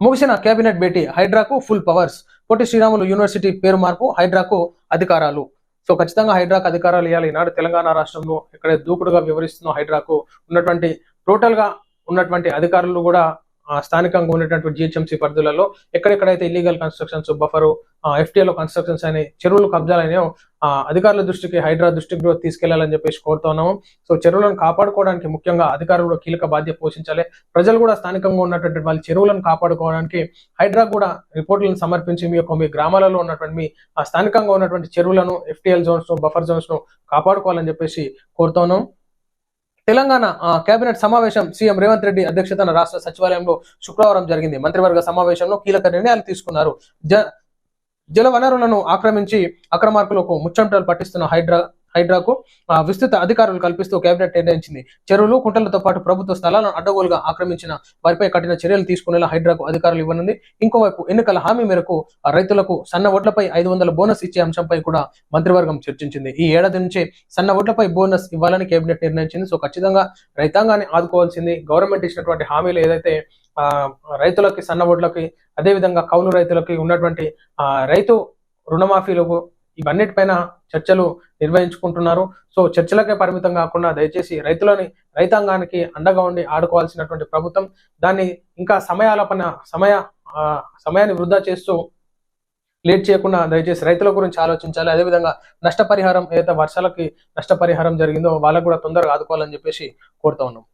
ముగిసిన కేబినెట్ భేటీ హైడ్రాకు full powers. Potti Sriramulu university పేరు మార్పు హైడ్రాకు అధికారాలు. సో ఖచ్చితంగా హైడ్రాకు అధికారాలు ఇవ్వాలి ఈనాడు తెలంగాణ రాష్ట్రంలో ఇక్కడ దూకుడుగా వివరిస్తున్న హైడ్రాకు ఉన్నటువంటి టోటల్గా ఉన్నటువంటి అధికారులు కూడా స్థానికంగా ఉన్నటువంటి జిహెచ్ఎంసీ పరిధులలో ఎక్కడెక్కడైతే ఇల్లీగల్ కన్స్ట్రక్షన్స్ బఫరు ఎఫ్టీఏలో కన్స్ట్రక్షన్స్ అని చెరువులు కబ్జాలనే అధికారుల దృష్టికి హైడ్రా దృష్టికి కూడా తీసుకెళ్ళాలని చెప్పేసి కోరుతున్నాము సో చెరువులను కాపాడుకోవడానికి ముఖ్యంగా అధికారులు కూడా కీలక బాధ్యత పోషించాలి. ప్రజలు కూడా స్థానికంగా ఉన్నటువంటి వాళ్ళ చెరువులను కాపాడుకోవడానికి హైడ్రా కూడా రిపోర్టులను సమర్పించి మీ యొక్క మీ గ్రామాలలో ఉన్నటువంటి మీ స్థానికంగా ఉన్నటువంటి చెరువులను ఎఫ్టీఎల్ జోన్స్ బఫర్ జోన్స్ను కాపాడుకోవాలని చెప్పేసి కోరుతున్నాం తెలంగాణ కేబినెట్ సమావేశం సీఎం రేవంత్ రెడ్డి అధ్యక్షతన రాష్ట్ర సచివాలయంలో శుక్రవారం జరిగింది. మంత్రివర్గ సమావేశంలో కీలక నిర్ణయాలు తీసుకున్నారు. జ జల వనరులను ఆక్రమించి అక్రమార్కులకు ముచ్చంటలు పట్టిస్తున్న హైడ్రా హైడ్రాకు ఆ, విస్తృత అధికారులు కల్పిస్తూ కేబినెట్ నిర్ణయించింది. చెరువులు కుంటలతో పాటు ప్రభుత్వ స్థలాలను అడ్డగోలుగా ఆక్రమించిన వారిపై కఠిన చర్యలు తీసుకునేలా హైడ్రాకు అధికారులు ఇవ్వనుంది. ఇంకోవైపు ఎన్నికల హామీ మేరకు రైతులకు సన్న ఓట్లపై ఐదు వందల బోనస్ ఇచ్చే అంశంపై కూడా మంత్రివర్గం చర్చించింది. ఈ ఏడాది నుంచే సన్న ఓట్లపై బోనస్ ఇవ్వాలని కేబినెట్ నిర్ణయించింది. సో ఖచ్చితంగా రైతాంగాన్ని ఆదుకోవాల్సింది. గవర్నమెంట్ ఇచ్చినటువంటి హామీలు ఏదైతే రైతులకి సన్న ఓట్లకి అదేవిధంగా కౌలు రైతులకి ఉన్నటువంటి రైతు రుణమాఫీలకు ఇవన్నిటిపైన చర్చలు నిర్వహించుకుంటున్నారు. సో చర్చలకే పరిమితం కాకుండా దయచేసి రైతులని రైతాంగానికి అండగా ఉండి ఆడుకోవాల్సినటువంటి ప్రభుత్వం దాన్ని ఇంకా సమయాలపన సమయ సమయాన్ని వృధా చేస్తూ లేట్ చేయకుండా దయచేసి రైతుల గురించి ఆలోచించాలి. అదేవిధంగా నష్టపరిహారం ఏదైతే వర్షాలకి నష్టపరిహారం జరిగిందో వాళ్ళకు కూడా తొందరగా ఆదుకోవాలని చెప్పేసి కోరుతా ఉన్నాం.